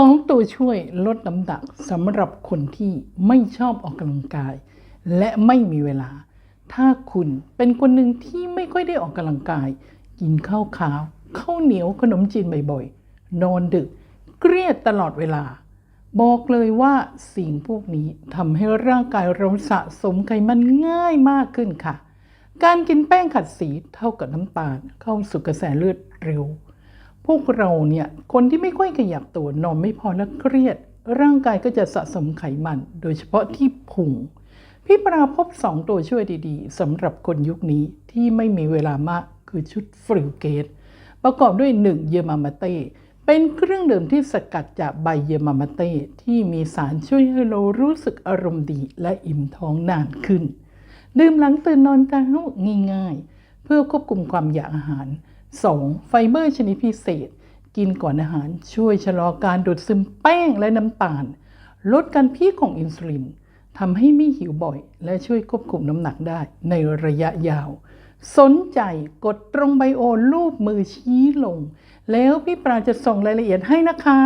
สองตัวช่วยลดน้ำหนักสำหรับคนที่ไม่ชอบออกกำลังกาย และไม่มีเวลา ถ้าคุณเป็นคนหนึ่งที่ไม่ค่อยได้ออกกำลังกาย กินข้าวขาวข้าวเหนียวขนมจีนบ่อยๆ นอนดึก เครียดตลอดเวลา บอกเลยว่าสิ่งพวกนี้ทำให้ร่างกายเราสะสมไขมันง่ายมากขึ้นค่ะ การกินแป้งขัดสีเท่ากับน้ำตาลเข้าสู่กระแสเลือดเร็ว พวกเราเนี่ยคนที่ไม่ค่อยขยับตัวนอนไม่พอและเครียด ร่างกายก็จะสะสมไขมัน โดยเฉพาะที่พุงพี่ปราพบ 2 ตัวช่วยดีๆสำหรับคนยุคนี้ที่ไม่มีเวลามากคือชุดฟริวเกต ประกอบด้วย 1 เยอมามาเต้เป็นเครื่องดื่มที่สกัดจากใบเยอมามาเต้ที่มีสารช่วยให้เรารู้สึกอารมณ์ดีและอิ่มท้องนานขึ้น ดื่มหลังตื่นนอนเช้าง่ายๆ เพื่อควบคุมความอยากอาหาร 2. ไฟเบอร์ชนิดพิเศษ กินก่อนอาหารช่วยชะลอการดูดซึมแป้งและน้ำตาล ลดการพีของอินซูลินทำให้ไม่หิวบ่อย และช่วยควบคุมน้ำหนักได้ในระยะยาว สนใจกดตรงไบโอรูปมือชี้ลง แล้วพี่ปราจะส่งรายละเอียดให้นะคะ